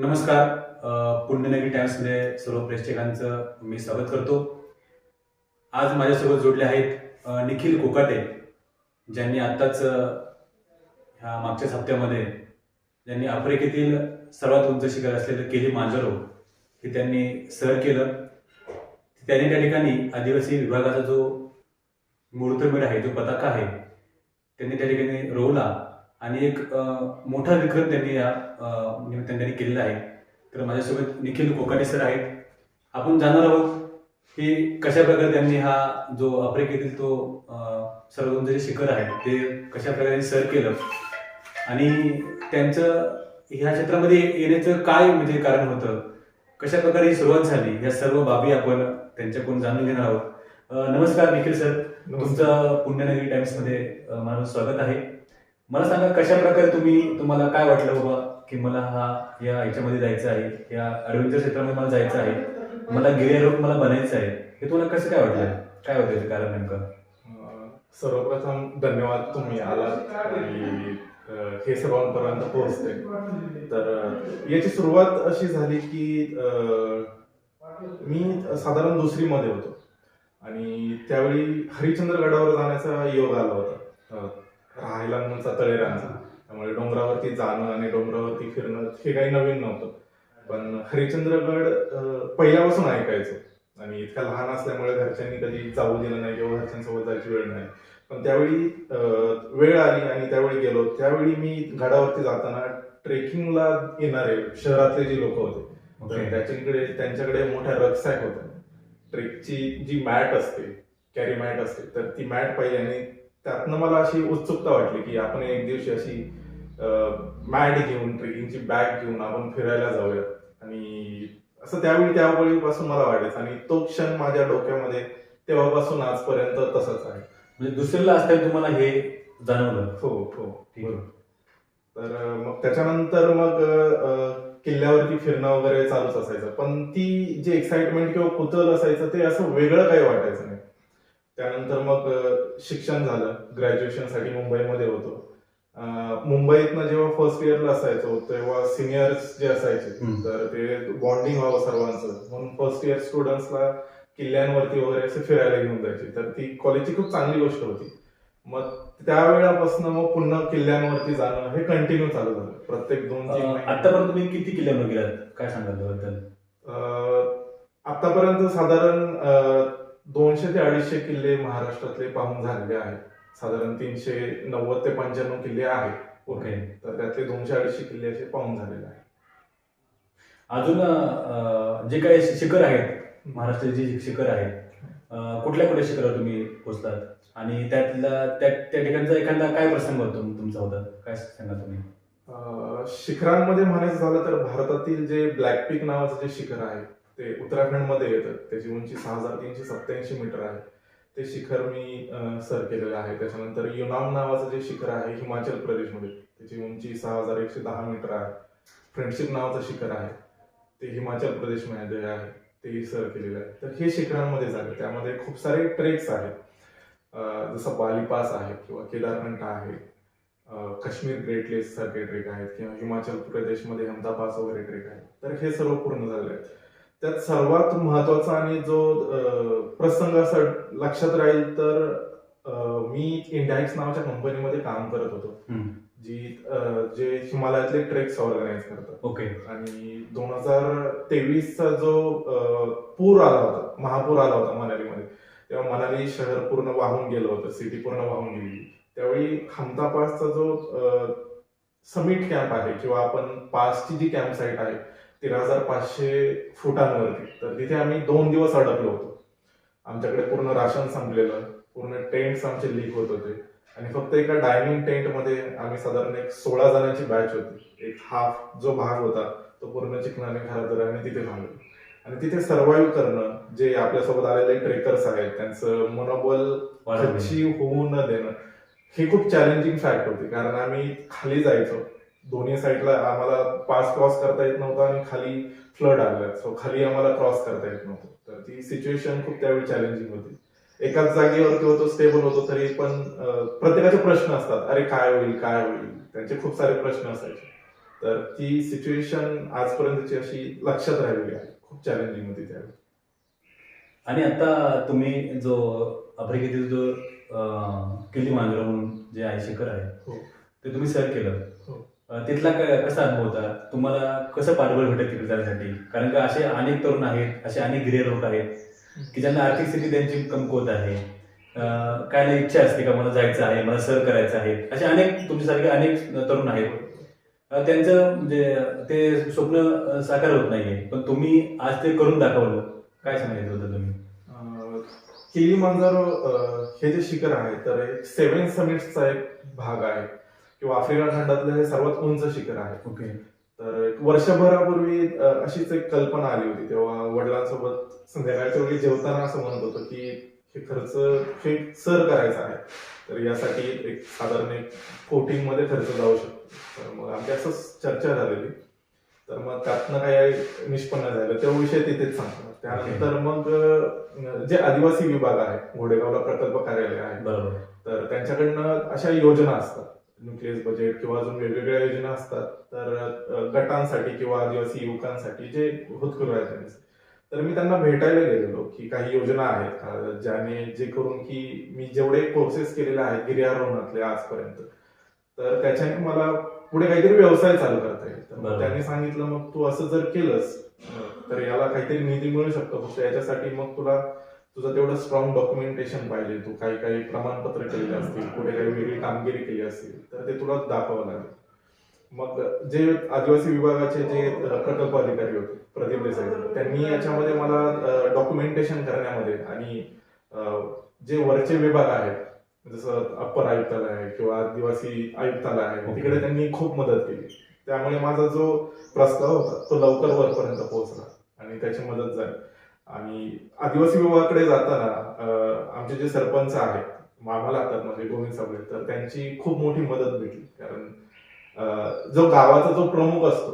नमस्कार. पुण्यनगरी टाइम्समध्ये सर्व प्रेक्षकांचं मी स्वागत करतो. आज माझ्यासोबत जोडले आहेत निखिल कोकाटे ज्यांनी आत्ताच ह्या मागच्याच हप्त्यामध्ये ज्यांनी आफ्रिकेतील सर्वात उंच शिखर असलेलं केली मांजरो हे त्यांनी सर केलं. त्यांनी त्या ठिकाणी आदिवासी विभागाचा जो मूर्तमेढ आहे जो पताका आहे त्यांनी त्या ठिकाणी रोवला. आणि एक मोठा विक्रम त्यांनी या निमित्ताने त्यांनी केलेला आहे. तर माझ्यासोबत निखिल कोकाटे सर आहेत. आपण जाणार आहोत की कशा प्रकारे त्यांनी हा जो आफ्रिकेतील तो उंच जे शिखर आहे ते कशा प्रकारे सर केलं? आणि त्यांचं ह्या क्षेत्रामध्ये येण्याचं काय म्हणजे कारण होतं? कशा प्रकारे ही सुरुवात झाली? या सर्व बाबी आपण त्यांच्याकडून जाणून घेणार आहोत. नमस्कार निखिल सर. तुमचं पुण्यनगरी टाइम्समध्ये अ, माझं स्वागत आहे. मला सांगा कशा प्रकारे तुम्ही तुम्हाला काय वाटलं बाबा की मला हा या याच्यामध्ये जायचं आहे या ऍडव्हेंचर क्षेत्रामध्ये मला जायचं आहे मला गिर्यारोप मला बनायचं आहे हे तुम्हाला कसं काय वाटलं? काय होतं कारण नेमकं? सर्वप्रथम धन्यवाद तुम्ही आलात आणि हे सर्वांपर्यंत पोहोचते तर याची सुरुवात अशी झाली की मी साधारण दुसरीमध्ये होतो. आणि त्यावेळी हरिश्चंद्रगडावर जाण्याचा योग आला होता. राहायला म्हणूनचा तळेरांचा त्यामुळे डोंगरावरती जाणं आणि डोंगरावरती फिरणं हे काही नवीन नव्हतं. पण हरिश्चंद्रगड पहिल्यापासून ऐकायचो. आणि इतका लहान असल्यामुळे घरच्यांनी कधी जाऊ दिलं नाही किंवा घरच्यांसोबत जायची वेळ नाही. पण त्यावेळी वेळ आली आणि त्यावेळी गेलो. त्यावेळी मी गडावरती जाताना ट्रेकिंगला येणारे शहरातले जे लोक होते त्याच्याकडे त्यांच्याकडे मोठ्या रक्सॅक होत्या. ट्रेकची जी मॅट असते कॅरी मॅट असते तर ती मॅट पाहिली आणि त्यातनं मला अशी उत्सुकता वाटली की आपण एक दिवशी अशी मॅट घेऊन ट्रेकिंगची बॅग घेऊन आपण फिरायला जाऊया. आणि असं त्यावेळी त्यावेळीपासून मला वाटायचं आणि तो क्षण माझ्या डोक्यामध्ये तेव्हापासून आजपर्यंत तसंच आहे. म्हणजे दुसरीला असताना तुम्हाला हे जाणवलं. हो हो. ठीक तर मग त्याच्यानंतर मग किल्ल्यावरती फिरणं वगैरे चालूच असायचं. पण ती जी एक्साइटमेंट किंवा कुतूहल असायचं ते असं वेगळं काही वाटायचं नाही. त्यानंतर मग शिक्षण झालं. ग्रॅज्युएशनसाठी मुंबईमध्ये होतो. मुंबईतनं जेव्हा फर्स्ट इयरला असायचो तेव्हा सिनियर्स जे असायचे. तर ते बॉन्डिंग व्हावं सर्वांचं. म्हणून फर्स्ट इयर स्टुडंट्सला किल्ल्यांवरती वगैरे असे फिरायला घेऊन जायचे. तर ती कॉलेजची खूप चांगली गोष्ट होती. मग त्यावेळापासून मग पुन्हा किल्ल्यांवरती जाणं हे कंटिन्यू चालू झालं. प्रत्येक दोन. आतापर्यंत तुम्ही किती किल्ल्यावर गेलात? काय सांगाल त्याबद्दल? आतापर्यंत साधारण दोनशे ते अडीचशे किल्ले महाराष्ट्रातले पाहून झालेले आहेत. साधारण तीनशे नव्वद ते पंच्याण्णव किल्ले आहेत. ओके. तर त्यातले दोनशे अडीचशे किल्ले असे पाहून झालेले आहेत. अजून जे काही शिखर आहेत महाराष्ट्राचे जे शिखर आहेत कुठल्या कुठल्या शिखरावर तुम्ही पोहोचलात? आणि त्यातला त्या त्या ठिकाणचा एखादा काय प्रसंग होतो तुमचा होता? काय सांगा तुम्ही? शिखरांमध्ये म्हणायचं झालं तर भारतातील जे ब्लॅक पीक नावाचं जे शिखर आहे ते उत्तराखंडमध्ये येतं. त्याची उंची सहा हजार तीनशे सत्याऐंशी मीटर आहे. ते शिखर मी सर केलेलं आहे. त्याच्यानंतर युनाम नावाचं जे शिखर आहे हिमाचल प्रदेशमध्ये त्याची उंची सहा हजार एकशे दहा मीटर आहे. फ्रेंडशिप नावाचं शिखर आहे. ते हिमाचल प्रदेशमध्ये आहे. तेही सर केलेलं आहे. तर हे शिखरांमध्ये झालं. त्यामध्ये खूप सारे ट्रेक्स आहेत. जसं बाली पास आहे किंवा केदारकंठ आहे. काश्मीर ग्रेट लेस सारखे ट्रेक आहेत किंवा हिमाचल प्रदेशमध्ये हमदा पास वगैरे ट्रेक आहेत. तर हे सर्व पूर्ण झाले आहेत. त्यात सर्वात महत्त्वाचा आणि जो प्रसंग असा लक्षात राहील तर मी इंडायक्स नावाच्या कंपनीमध्ये काम करत होतो. जी जे हिमालयातले ट्रेक्स ऑर्गनाईज करतात. ओके. आणि दोन हजार तेवीसचा जो पूर आला होता महापूर आला होता मनालीमध्ये तेव्हा मनाली शहर पूर्ण वाहून गेलं होतं सिटी पूर्ण वाहून गेली. त्यावेळी हमता पासचा जो समिट कॅम्प आहे किंवा आपण पासची जी कॅम्प साईट आहे तेरा हजार पाचशे फुटांवरती. तर तिथे आम्ही दोन दिवस अडकलो होतो. आमच्याकडे पूर्ण राशन संपलेलं पूर्ण टेंट्स आमचे लीक होत होते. आणि फक्त एका डायनिंग टेंटमध्ये आम्ही साधारण एक सोळा जणांची बॅच होती. एक हाफ जो भाग होता तो पूर्ण चिकनाने घरादाराने तिथे थांबलो. आणि तिथे सर्व्हाइव्ह करणं जे आपल्यासोबत आलेले ट्रेकर्स आहेत त्यांचं मनोबल. खच्ची होऊ न देणं ही खूप चॅलेंजिंग फॅक्ट होती. कारण आम्ही खाली जायचो. दोन्ही साईडला आम्हाला पास क्रॉस करता येत नव्हता आणि खाली फ्लड आलं सो खाली आम्हाला क्रॉस करता येत नव्हतं. तर ती सिच्युएशन खूप त्यावेळी चॅलेंजिंग होती. एकाच जागेवरती होतो स्टेबल होतो तरी पण प्रत्येकाचे प्रश्न असतात. अरे काय होईल काय होईल? त्यांचे खूप सारे प्रश्न असायचे. तर ती सिच्युएशन आजपर्यंतची अशी लक्षात राहिलेली आहे. खूप चॅलेंजिंग होती त्यावेळी. आणि आता तुम्ही जो आफ्रिकेतील जो किल्ली मांजरा म्हणून जे आहे शिखर आहे हो. ते तुम्ही सर केलं. तिथला कसा अनुभव होता? तुम्हाला कसं पाठबळ भेटत तिकडे जाण्यासाठी? कारण का असे अनेक तरुण आहेत असे अनेक गिरे लोक आहेत की ज्यांना आर्थिक स्थिती त्यांची कमकुवत आहे. काय नाही इच्छा असते का मला जायचं आहे मला सर करायचं आहे? असे अनेक तुमच्यासारखे अनेक तरुण आहेत. त्यांचं म्हणजे ते स्वप्न साकार होत नाहीये. पण तुम्ही आज ते करून दाखवलं. काय सांगायचं होतं तुम्ही? किली मांजारो हे जे शिखर आहे तर एक सेव्हन समिट्सचा एक भाग आहे. किंवा आफ्रिका खंडातलं हे सर्वात उंच शिखर आहे. ओके. तर एक वर्षभरापूर्वी अशीच एक कल्पना आली होती. तेव्हा वडिलांसोबत संध्याकाळच्या वेळी जेवताना असं म्हणत होतो की हे खर्च हे सर करायचं आहे. तर यासाठी एक साधारण एक कोटिंगमध्ये खर्च जाऊ शकतो. तर मग आमची असंच चर्चा झालेली. तर मग त्यातनं काय निष्पन्न झालं. तो विषय तिथेच सांगतो त्यानंतर मग जे आदिवासी विभाग आहे घोडेगावला प्रकल्प कार्यालय आहे. बरोबर. तर त्यांच्याकडनं अशा योजना असतात. न्यूक्लियस बजेट किंवा अजून वेगवेगळ्या योजना असतात तर गटांसाठी किंवा आदिवासी युवकांसाठी जे होतकरू आहेत तर मी त्यांना भेटायला गेलेलो की काही योजना आहेत का ज्याने जे करून की मी जेवढे कोर्सेस केलेले आहेत गिर्यारोहणातले आजपर्यंत तर त्याच्याने मला पुढे काहीतरी व्यवसाय चालू करता येईल तर. त्यांनी सांगितलं मग तू असं जर केलंस तर याला काहीतरी निधी मिळू शकतो फक्त याच्यासाठी मग तुला तुझं तेवढं स्ट्रॉंग डॉक्युमेंटेशन पाहिजे. तू काही काही प्रमाणपत्र केलेले असतील कुठे काही वेगळी कामगिरी केली असेल तर ते तुला दाखवावं लागेल. मग जे आदिवासी विभागाचे जे प्रकल्प अधिकारी होते प्रदीप देसाई त्यांनी याच्यामध्ये मला डॉक्युमेंटेशन करण्यामध्ये आणि जे वरचे विभाग आहेत जसं अप्पर आयुक्तालय आहे किंवा आदिवासी आयुक्तालय आहे. तिकडे त्यांनी खूप मदत केली. त्यामुळे माझा जो प्रस्ताव होता तो लवकर वरपर्यंत पोहोचला आणि त्याची मदत झाली. आणि आदिवासी विभागाकडे जाताना आमचे जे सरपंच आहेत मामा लागतात म्हणजे गोविंद साबळे तर त्यांची खूप मोठी मदत भेटली. कारण जो गावाचा जो प्रमुख असतो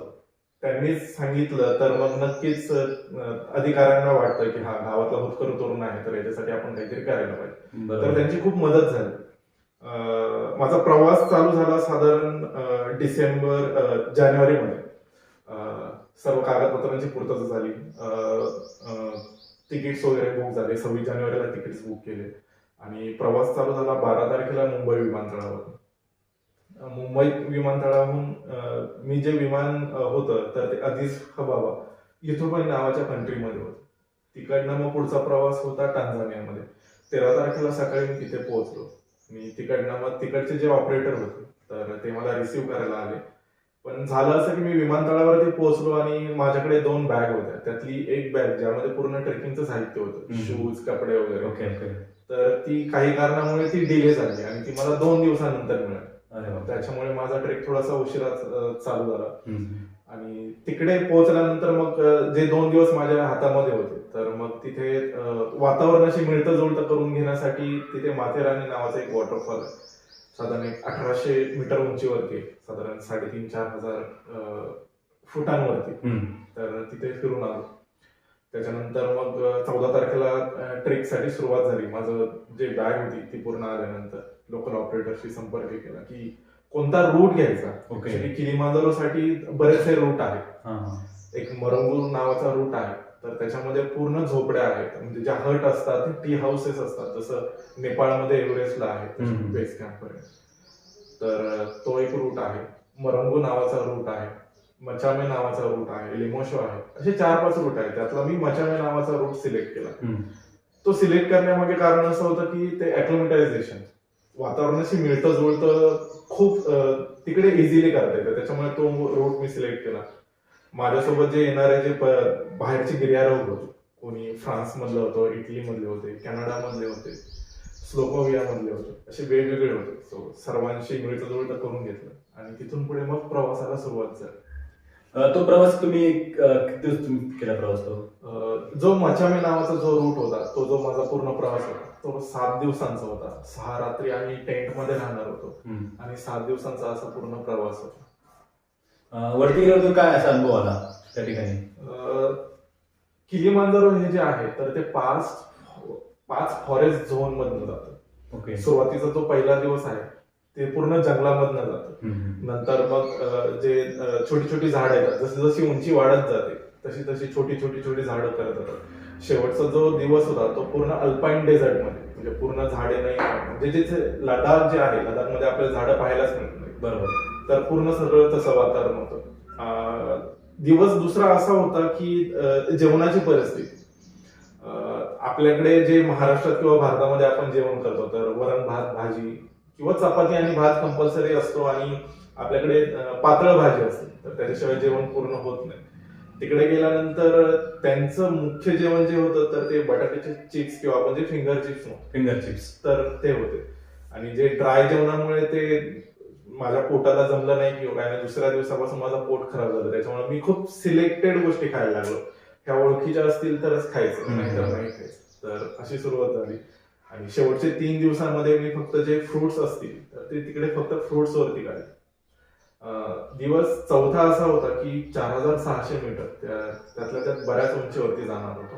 त्यांनीच सांगितलं तर मग नक्कीच अधिकाऱ्यांना वाटतं की हा गावातला होतकरू तरुण आहे तर याच्यासाठी आपण काहीतरी करायला पाहिजे. तर त्यांची खूप मदत झाली. माझा प्रवास चालू झाला साधारण डिसेंबर जानेवारीमध्ये. सर्व कागदपत्रांची पूर्तता झाली. तिकीट्स वगैरे बुक झाले. सव्वीस जानेवारीला तिकीट्स बुक केले. आणि प्रवास चालू झाला बारा तारखेला मुंबई विमानतळावर. मुंबई विमानतळाहून मी जे विमान होतं तर ते अदिस हबाबा इथोबाई नावाच्या कंट्रीमध्ये होतं. तिकडनं मग पुढचा प्रवास होता टांझानियामध्ये. तेरा तारखेला सकाळी मी तिथे पोहोचलो. मी तिकडनं मग तिकडचे जे ऑपरेटर होते तर ते मला रिसिव्ह करायला आले. पण झालं असं की मी विमानतळावरती पोहोचलो आणि माझ्याकडे दोन बॅग होत्या. त्यातली एक बॅग ज्यामध्ये पूर्ण ट्रेकिंगचं साहित्य होतं. शूज कपडे वगैरे. Okay okay. तर ती काही कारणामुळे ती डिले झाली आणि ती मला दोन दिवसानंतर मिळाली. त्याच्यामुळे माझा ट्रेक थोडासा उशिरा चालू झाला. आणि तिकडे पोहोचल्यानंतर मग जे दोन दिवस माझ्या हातामध्ये होते तर मग तिथे वातावरणाशी मिळतं जुळतं करून घेण्यासाठी तिथे माथेरानी नावाचा एक वॉटरफॉल आहे. साधारण एक अठराशे मीटर उंचीवरती. साधारण साडेतीन चार हजार फुटांवरती. तर तिथे फिरून आलो. त्याच्यानंतर मग चौदा तारखेला ट्रेकसाठी सुरुवात झाली. माझं जे बॅग होती ती पूर्ण आल्यानंतर लोकल ऑपरेटरशी संपर्क केला की कोणता रूट घ्यायचा? ओके. Actually किलिमांजारोसाठी बरेचसे रूट आहेत. एक मरंगूर नावाचा रूट आहे. तर त्याच्यामध्ये पूर्ण झोपड्या आहेत. म्हणजे ज्या हट असतात टी हाऊसेस असतात. जसं नेपाळमध्ये एव्हरेस्टला आहे. बेस कॅम्प पर्यंत. तर तो एक रूट आहे. मरंगू नावाचा रूट आहे. मचामे नावाचा रूट आहे. लिमोशो आहे. असे चार पाच रूट आहेत. त्यातला मी मचामे नावाचा रूट सिलेक्ट केला. तो सिलेक्ट करण्यामागे कारण असं होतं की ते अक्लिमेटायझेशन वातावरणाशी मिळतं जुळतं खूप तिकडे इझिली करता येतं. त्याच्यामुळे तो रूट मी सिलेक्ट केला. माझ्यासोबत जे येणारे जे बाहेरचे गिर्यारोहक होते कोणी फ्रान्स मधलं होतं इटली मधले होते कॅनडा मधले होते स्लोकोविया मधले होते असे वेगवेगळे होते. सो सर्वांशी मिळतं जुळतं करून घेतलं. आणि तिथून पुढे मग प्रवासाला सुरुवात झाली. तो प्रवास तुम्ही केला प्रवास तो? जो मचामे नावाचा जो रूट होता तो जो माझा पूर्ण प्रवास होता तो सात दिवसांचा होता. सहा रात्री आम्ही टेंटमध्ये राहणार होतो. आणि सात दिवसांचा असा पूर्ण प्रवास होता. वरती गेल्यावर काय असा अनुभव आला त्या ठिकाणी? किलिमांजारो हे जे आहे तर ते पाच पाच फॉरेस्ट झोन मधनं जातं. ओके. सुरुवातीचा जो पहिला दिवस आहे ते पूर्ण जंगलामधनं जातं. नंतर मग जे छोटी छोटी झाडं येतात जशी जशी उंची वाढत जाते तशी तशी छोटी छोटी छोटी झाडं करत जातात. शेवटचा जो दिवस होता तो पूर्ण अल्पाईन डेझर्टमध्ये म्हणजे पूर्ण झाडे नाही म्हणजे जे जे लडाख जे आहे लडाखमध्ये आपल्याला झाडं पाहायलाच मिळत नाही. बरोबर. तर पूर्ण सगळं तसं वातावरण होतं. दिवस दुसरा असा होता की जेवणाची परिस्थिती. आपल्याकडे जे महाराष्ट्रात किंवा भारतामध्ये आपण जेवण करतो तर वरण भात भाजी किंवा चपाती आणि भात कंपल्सरी असतो आणि आपल्याकडे पातळ भाजी असते. तर त्याच्याशिवाय जेवण पूर्ण होत नाही. तिकडे गेल्यानंतर त्यांचं मुख्य जेवण जे होतं तर ते बटाट्याचे चिप्स किंवा आपण जे फिंगर चिप्स फिंगर चिप्स तर ते होते. आणि जे ड्राय जेवणामुळे ते माझ्या पोटाला जमलं नाही किंवा काय नाही दुसऱ्या दिवसापासून माझं पोट खराब झालं. त्याच्यामुळे मी खूप सिलेक्टेड गोष्टी खायला लागलो. ह्या ओळखीच्या असतील तरच खायचं. नाही तर नाही खायचं. तर अशी सुरुवात झाली. आणि शेवटचे तीन दिवसांमध्ये मी फक्त जे फ्रुट्स असतील तर ते तिकडे फक्त फ्रुट्स वरती काढले. दिवस चौथा असा होता की चार हजार सहाशे मीटर त्या- त्यातल्या त्यात बऱ्याच उंचीवरती जाणार होतो.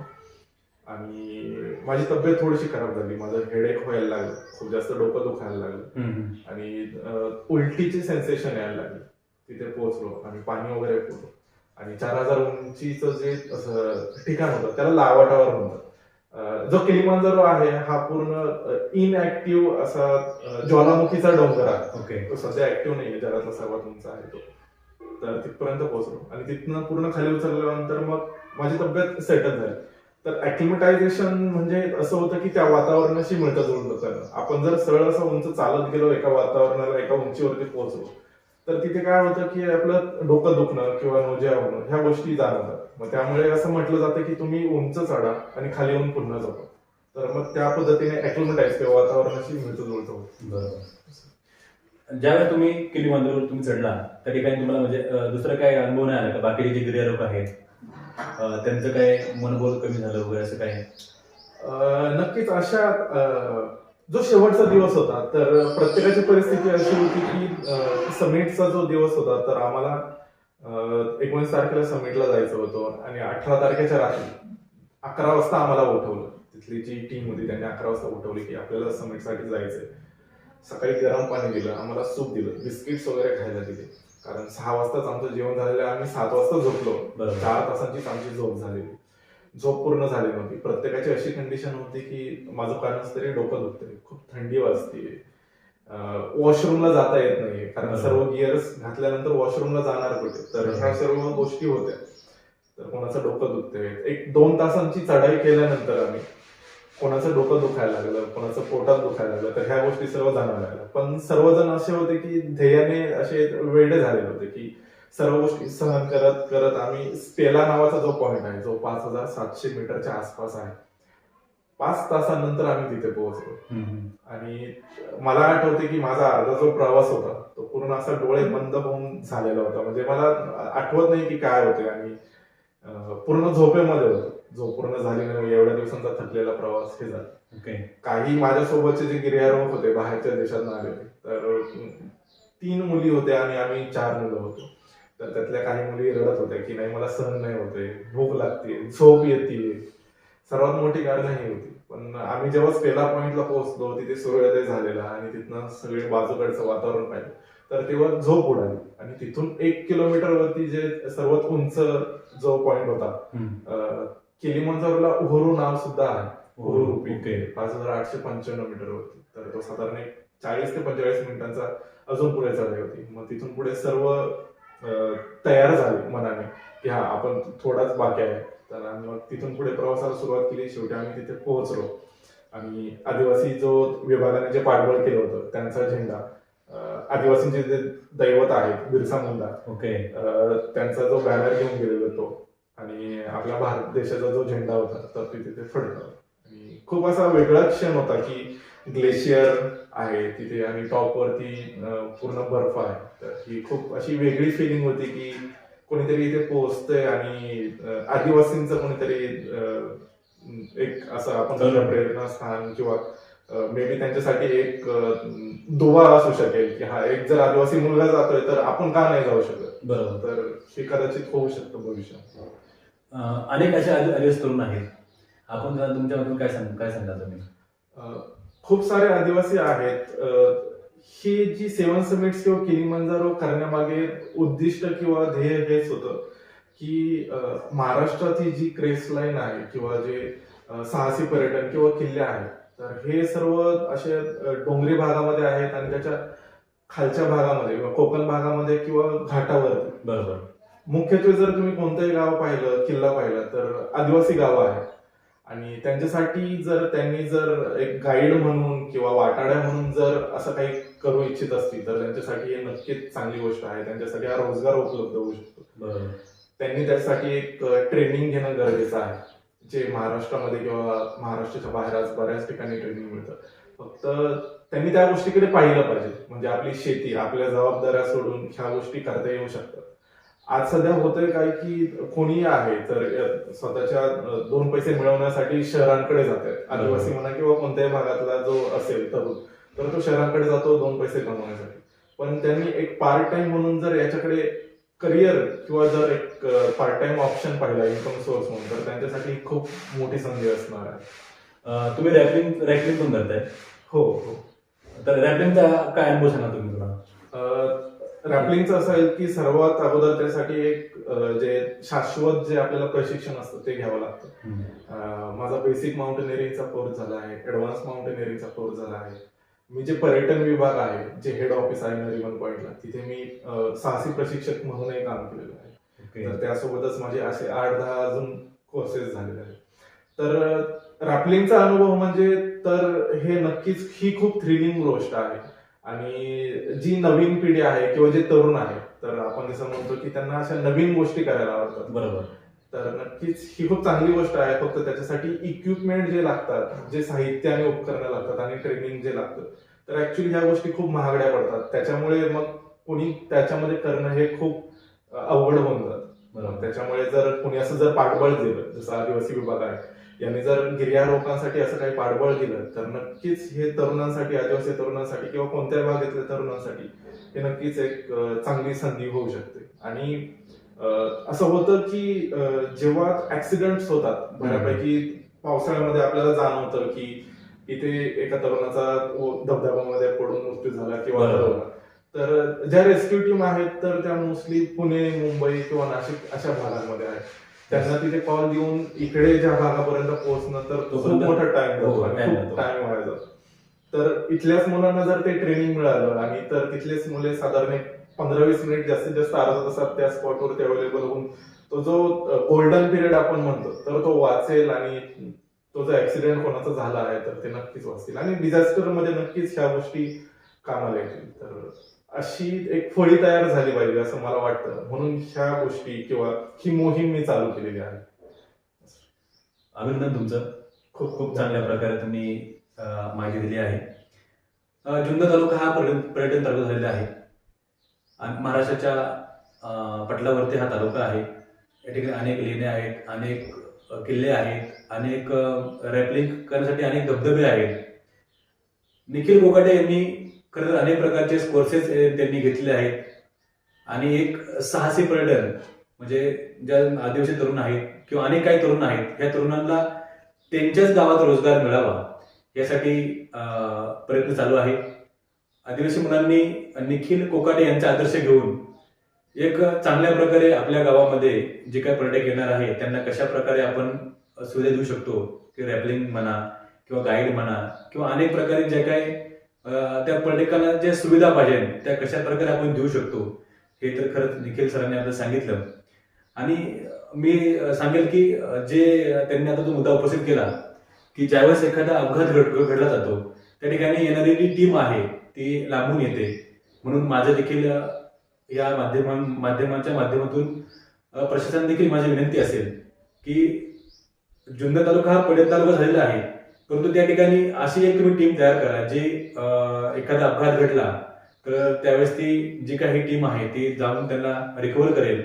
आणि माझी तब्येत थोडीशी खराब झाली. माझं हेडेक व्हायला लागलं. खूप जास्त डोकं दुखायला लागलं. आणि उलटीची सेन्सेशन यायला लागली. तिथे पोहोचलो आणि पाणी वगैरे पिलो. आणि चार हजार उंचीचं जे ठिकाण होतं त्याला लावाटावर म्हणतात. जो किलिमांजारो आहे हा पूर्ण इनऍक्टिव्ह असा ज्वालामुखीचा डोंगर आहे. ओके तो सध्या ऍक्टिव्ह नाहीये जगातला सर्वात उंच आहे तो. तर तिथपर्यंत पोहोचलो. आणि तिथनं पूर्ण खाली उतरल्यानंतर मग माझी तब्येत सेटल झाली. तर अॅक्लिमटायझेशन म्हणजे असं होतं की त्या वातावरणाशी मिळतं जुळून जातं आपण जर सरळ असं उंच चालत गेलो एका वातावरणाला एका उंचीवरती पोहोचलो तर तिथे काय होतं की आपलं डोकं दुखणं किंवा नोज्या होणं ह्या गोष्टी जाणवतात. मग त्यामुळे असं म्हटलं जातं की तुम्ही उंच चढा आणि खाली येऊन पुन्हा जातो तर मग त्या पद्धतीने अॅक्लिमटाईज किंवा वातावरणाशी मिळतं जुळतो बरोबर. ज्यावेळेस तुम्ही किलीमांजरवर तुम्ही चढला त्या ठिकाणी तुम्हाला म्हणजे दुसरं काय अनुभव नाही आला का? बाकीचे जे गिर्यारोहक आहेत त्यांचं काय मनोबल कमी झालं वगैरे असं काय नक्कीच अशा जो शेवटचा दिवस होता तर प्रत्येकाची परिस्थिती अशी होती की समिटचा जो दिवस होता तर आम्हाला एकोणीस तारखेला समिटला जायचं होतं आणि अठरा तारखेच्या रात्री अकरा वाजता आम्हाला उठवलं. तिथली जी टीम होती त्यांनी अकरा वाजता उठवली की आपल्याला समिटसाठी जायचंय. सकाळी गरम पाणी दिलं आम्हाला सूप दिलं बिस्किट्स वगैरे खायला दिले. कारण सहा वाजताच आमचं जेवण झालेलं आहे. आम्ही सात वाजता झोपलो. चार तासांचीच आमची झोप झालेली झोप पूर्ण झाली नव्हती. प्रत्येकाची अशी कंडिशन होती की माझं कारण तरी डोकं दुखतंय. खूप थंडी वाजते वॉशरूमला जाता येत नाहीये कारण. सर्व गिअर्स घातल्यानंतर वॉशरूमला जाणार कुठे? तर ह्या सर्व गोष्टी होत्या. तर कोणाचं डोकं दुखतंय? एक दोन तासांची चढाई केल्यानंतर आम्ही कोणाचं डोकं दुखायला लागलं कोणाचं पोटात दुखायला लागलं तर ह्या गोष्टी सर्व जाणवायला लागल्या. पण सर्वजण असे होते की ध्येयाने असे वेडे झालेले होते की सर्व गोष्टी सहन करत करत आम्ही स्टेला नावाचा जो पॉइंट आहे जो पाच हजार सातशे मीटरच्या आसपास आहे पाच तासानंतर आम्ही तिथे पोहोचलो. आणि मला आठवते की माझा अर्धा जो प्रवास होता तो पूर्ण असा डोळे बंद होऊन झालेला होता. म्हणजे मला आठवत नाही की काय होते आणि पूर्ण झोपेमध्ये होतो. झोप पूर्ण झाली नाही एवढ्या दिवसांचा थकलेला प्रवास हे झाला. ओके. काही माझ्यासोबतचे जे गिर्यारोहक होते बाहेरच्या देशातून आलेले तर तीन मुली होत्या आणि आम्ही चार मुलं होतो. तर त्यातल्या काही मुली रडत होत्या की नाही मला सहन नाही होते भूक लागते झोप येते. सर्वात मोठी कारण ही होती. पण आम्ही जेव्हा स्टेला पॉइंटला पोहोचलो तिथे सूर्योदय झालेला आणि तिथनं सगळे बाजूकडचं वातावरण पाहिलं. तर तेव्हा झोप उडाली आणि तिथून एक किलोमीटर वरती जे सर्वात उंच जो पॉइंट होता. किलिमंजारोला उहरू नाव सुद्धा आहे. उहरू पीक पाच हजार आठशे पंच्याण्णव मीटर होती तर तो साधारण एक चाळीस ते पंचेचाळीस मिनिटांचा अजून पुढे चढाई होती. मग तिथून पुढे सर्व तयार झाले मनाने की हा आपण थोडाच बाकी आहे. तर आम्ही मग तिथून पुढे प्रवासाला सुरुवात केली. शेवटी आम्ही तिथे पोहोचलो. आणि आदिवासी जो विभागाने जे पाठबळ केलं होतं त्यांचा झेंडा आदिवासींचे जे दैवत आहेत बिरसा मुंडा ओके. त्यांचा जो बॅनर घेऊन गेलेला तो आणि आपल्या भारत देशाचा जो झेंडा होता तर ते तिथे फडकला आणि खूप असा वेगळा क्षण होता की ग्लेशियर आहे तिथे आणि टॉप वरती अं, पूर्ण बर्फ आहे तर ही खूप अशी वेगळी फिलिंग होती की कोणीतरी इथे पोहोचतंय आणि आदिवासींचं कोणीतरी एक असं आपण बरोबर. प्रेरणास्थान किंवा मे बी त्यांच्यासाठी एक दुवा असू शकेल की हा एक जर आदिवासी मुलगा जातोय तर आपण का नाही जाऊ शकत? बरोबर. तर हे कदाचित होऊ शकतं भविष्यात. अनेक असे आदि- आदिवासी तरुण आहेत. आपण जरा तुमच्याबद्दल काय सांग काय सांगा तुम्ही? खूप सारे आदिवासी आहेत. ही जी सेवन समिट्स किंवा किलिमंजारो करण्यामागे उद्दिष्ट किंवा ध्येय हेच होतं की महाराष्ट्रात ही जी क्रेस्ट लाईन आहे किंवा जे साहसी पर्यटन किंवा किल्ले आहेत तर हे सर्व असे डोंगरी भागामध्ये आहेत आणि त्याच्या खालच्या भागामध्ये किंवा कोकण भागामध्ये किंवा घाटावरती बरोबर. मुख्यत्वे जर तुम्ही कोणतंही गाव पाहिलं किल्ला पाहिला तर आदिवासी गावं आहेत. आणि त्यांच्यासाठी जर त्यांनी जर एक गाईड म्हणून किंवा वाटाड्या म्हणून जर असं काही करू इच्छित असतील तर त्यांच्यासाठी हे नक्कीच चांगली गोष्ट आहे. त्यांच्यासाठी हा रोजगार उपलब्ध होऊ शकतो. त्यांनी त्यासाठी एक ट्रेनिंग घेणं गरजेचं आहे. जे महाराष्ट्रामध्ये किंवा महाराष्ट्राच्या बाहेर आज बऱ्याच ठिकाणी ट्रेनिंग मिळतं. फक्त त्यांनी त्या गोष्टीकडे पाहिलं पाहिजे. म्हणजे आपली शेती आपल्या जबाबदाऱ्या सोडून ह्या गोष्टी करता येऊ शकतात. आज सध्या होतंय काय की कोणी आहे तर स्वतःच्या दोन पैसे मिळवण्यासाठी शहरांकडे जात आहेत आदिवासी म्हणा किंवा कोणत्याही भागातला जो असेल तरुण तर तो शहरांकडे जातो दोन पैसे कमवण्यासाठी. पण त्यांनी एक पार्ट टाइम म्हणून जर याच्याकडे करिअर किंवा जर एक पार्ट टाइम ऑप्शन पाहिला इन्कम सोर्स म्हणून तर त्यांच्यासाठी खूप मोठी संधी असणार आहे. तुम्ही रॅपलिंग रॅपलिंग पण करताय? हो हो. तर रॅपलिंगचा काय अनुभव सांगा तुम्ही तुला रॅपलिंगचं असं आहे की सर्वात अगोदर त्यासाठी एक जे शाश्वत जे आपल्याला प्रशिक्षण असतं ते घ्यावं लागतं. माझा बेसिक माउंटेनिअरिंगचा कोर्स झाला आहे ऍडव्हान्स माउंटेनिअरिंगचा कोर्स झाला आहे. मी जे पर्यटन विभाग आहे जे हेड ऑफिस आहे नरिमन पॉइंटला तिथे मी साहसी प्रशिक्षक म्हणूनही काम केलेलं आहे. तर त्यासोबतच माझे असे आठ दहा अजून कोर्सेस झालेले आहेत. तर रॅपलिंगचा अनुभव म्हणजे तर हे नक्कीच ही खूप थ्रिलिंग गोष्ट आहे. आणि जी नवीन पिढी आहे किंवा जे तरुण आहे तर आपण जसं म्हणतो की त्यांना अशा नवीन गोष्टी करायला आवडतात. बरोबर. तर नक्कीच ही खूप चांगली गोष्ट आहे. फक्त त्याच्यासाठी इक्विपमेंट जे लागतात जे साहित्य आणि उपकरणं लागतात आणि ट्रेनिंग जे लागतं तर ऍक्च्युली ह्या गोष्टी खूप महागड्या पडतात. त्याच्यामुळे मग कोणी त्याच्यामध्ये करणं हे खूप अवघड होऊन जातं. बरोबर? त्याच्यामुळे जर कोणी असं जर पाठबळ दिलं जसं आदिवासी विभाग आहे यांनी जर गिर्यारोहकांसाठी असं काही पाठबळ दिलं तर नक्कीच हे तरुणांसाठी आदिवासी तरुणांसाठी किंवा कोणत्याही भागातल्या तरुणांसाठी हे नक्कीच एक चांगली संधी होऊ शकते. आणि असं होतं की जेव्हा ऍक्सिडेंट होतात बऱ्यापैकी पावसाळ्यामध्ये आपल्याला जाणवतं की इथे एका तरुणाचा धबधब्यामध्ये पडून मृत्यू झाला किंवा. हरवला. तर ज्या रेस्क्यू टीम आहेत तर त्या मोस्टली पुणे मुंबई किंवा नाशिक अशा भागांमध्ये आहेत. त्यांना तिथे कॉल देऊन इकडे ज्या भागापर्यंत पोहोचणं तर खूप मोठा टाइम खूप. टाइम जातो. तर इथल्याच मुलांना जर ते ट्रेनिंग मिळालं आणि तर तिथलेच मुले साधारण एक पंधरा वीस मिनिट जास्तीत जास्त अर्धा तासात त्या स्पॉटवरती अवेलेबल होऊन तो जो गोल्डन पिरियड आपण म्हणतो तर तो वाचेल आणि तो जो ऍक्सिडेंट कोणाचा झाला आहे तर ते नक्कीच वाचतील. आणि डिझास्टरमध्ये नक्कीच ह्या गोष्टी कामाला येतील. तर अशी एक फळी तयार झाली पाहिजे असं मला वाटतं. म्हणून ह्या गोष्टी किंवा ही मोहीम मी चालू केलेली आहे. अभिनंदन तुमचं. खूप खूप चांगल्या प्रकारे तुम्ही माहिती दिली आहे. जुन्नर तालुका हा पर्यटन पर्यटन तालुका झालेला आहे. महाराष्ट्राच्या पटलावरती हा तालुका आहे. या ठिकाणी अनेक लेण्या आहेत अनेक किल्ले आहेत अनेक रॅपलिंग करण्यासाठी अनेक धबधबे आहेत. निखिल कोकाटे यांनी खरं तर अनेक प्रकारचे कोर्सेस त्यांनी घेतले आहेत. आणि एक साहसी पर्यटन म्हणजे ज्या आदिवासी तरुण आहेत किंवा अनेक काही तरुण आहेत या तरुणांना त्यांच्याच गावात रोजगार मिळावा यासाठी प्रयत्न चालू आहे आदिवासी मुलांनी निखिल कोकाटे यांचा आदर्श घेऊन एक चांगल्या प्रकारे आपल्या गावामध्ये जे काही पर्यटक येणार आहे त्यांना कशा प्रकारे आपण सुविधा देऊ शकतो? की रॅपलिंग म्हणा किंवा गाईड म्हणा किंवा अनेक प्रकारे जे काही त्या पर्यटकांना ज्या सुविधा पाहिजे त्या कशा प्रकारे आपण देऊ शकतो? हे तर खरंच निखिल सरांनी आपल्याला सांगितलं. आणि मी सांगेल की जे त्यांनी आता तो मुद्दा उपस्थित केला की ज्यावेळेस एखादा अपघात घड- घडला जातो त्या ठिकाणी येणारी जी टीम आहे ती लांबून येते. म्हणून माझं देखील या माध्यमां माध्यमांच्या माध्यमातून प्रशासन देखील माझी विनंती असेल की जुन्नर तालुका हा पडेल तालुका झालेला आहे. परंतु त्या ठिकाणी अशी एक तुम्ही टीम तयार करा जी एखादा अपघात घडला तर त्यावेळेस ती जी काही टीम आहे ती जाऊन त्यांना रिकव्हर करेल.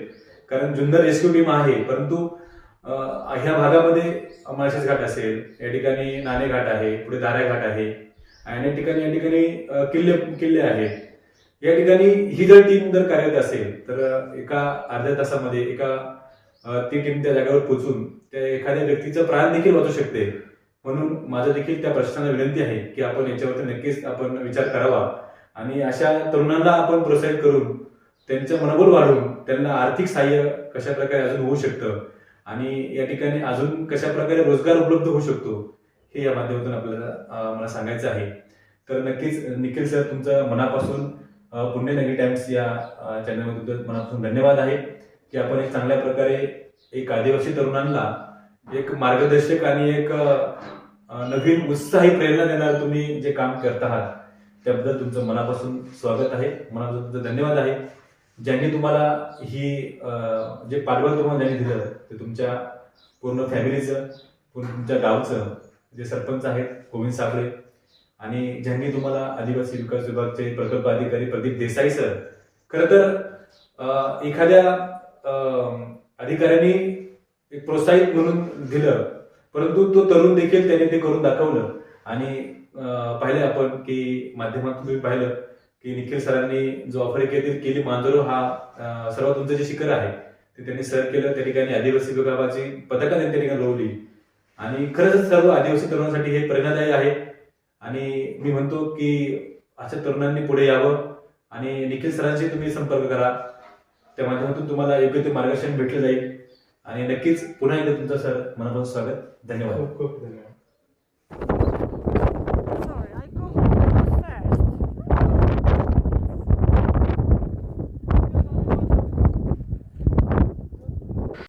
कारण जुन्नर रेस्क्यू टीम आहे परंतु ह्या भागामध्ये माळशेज घाट असेल. या ठिकाणी नाणे घाट आहे पुढे दाऱ्या घाट आहे. आणि या ठिकाणी या ठिकाणी किल्ले किल्ले आहेत. या ठिकाणी ही जर टीम जर कार्यरत असेल तर एका अर्ध्या तासामध्ये एका ती टीम त्या जागेवर पोहोचून त्या एखाद्या व्यक्तीचं प्राण देखील वाचू शकते. म्हणून माझं देखील त्या प्रशासनाला विनंती आहे की आपण याच्यावरती नक्कीच आपण विचार करावा. आणि अशा तरुणांना आपण प्रोत्साहित करून त्यांचं मनोबल वाढवून त्यांना आर्थिक सहाय्य कशा प्रकारे अजून होऊ शकतं आणि या ठिकाणी अजून कशा प्रकारे रोजगार उपलब्ध होऊ शकतो हे या माध्यमातून आपल्याला मला सांगायचं आहे. तर नक्कीच निखिल सर तुमचं मनापासून पुणे पुण्यनगरी टाइम्स या चॅनलमध्ये मनापासून धन्यवाद आहे की आपण एक चांगल्या प्रकारे एक आदिवासी तरुणांना एक मार्गदर्शक आणि एक नवीन उत्साही प्रेरणा देणार तुम्ही जे काम करत आहात त्याबद्दल तुमचं मनापासून स्वागत आहे. मनापासून तुमचं धन्यवाद आहे. ज्यांनी तुम्हाला ही जे पाठबळ तुम्हाला ज्यांनी दिलं ते तुमच्या पूर्ण फॅमिलीचं पूर्ण तुमच्या गावचं जे सरपंच आहेत गोविंद साबळे आणि ज्यांनी तुम्हाला आदिवासी विकास विभागचे प्रकल्प अधिकारी प्रदीप देसाई सर खरं तर अं, एखाद्या अं, अधिकाऱ्यांनी एक प्रोत्साहित म्हणून दिलं परंतु तो तरुण देखील त्याने ते करून दाखवलं आणि पाहिलं आपण की माध्यमात तुम्ही पाहिलं की निखिल सरांनी जो आफ्रिकेतील केली मांजरो हा सर्वात उंच जे शिखर आहे ते त्यांनी सर केलं त्या ठिकाणी आदिवासी विभागाची पथकं त्यांनी त्या ठिकाणी रोवली. आणि खरंच सर्व आदिवासी तरुणांसाठी हे प्रेरणादायी आहे. आणि मी म्हणतो की अशा तरुणांनी पुढे यावं आणि निखिल सरांशी तुम्ही संपर्क करा. त्या माध्यमातून तुम्हाला योग्य ते मार्गदर्शन भेटलं जाईल. आणि नक्कीच पुन्हा एकदा तुमचं सर मनापासून स्वागत. धन्यवाद. खूप खूप धन्यवाद.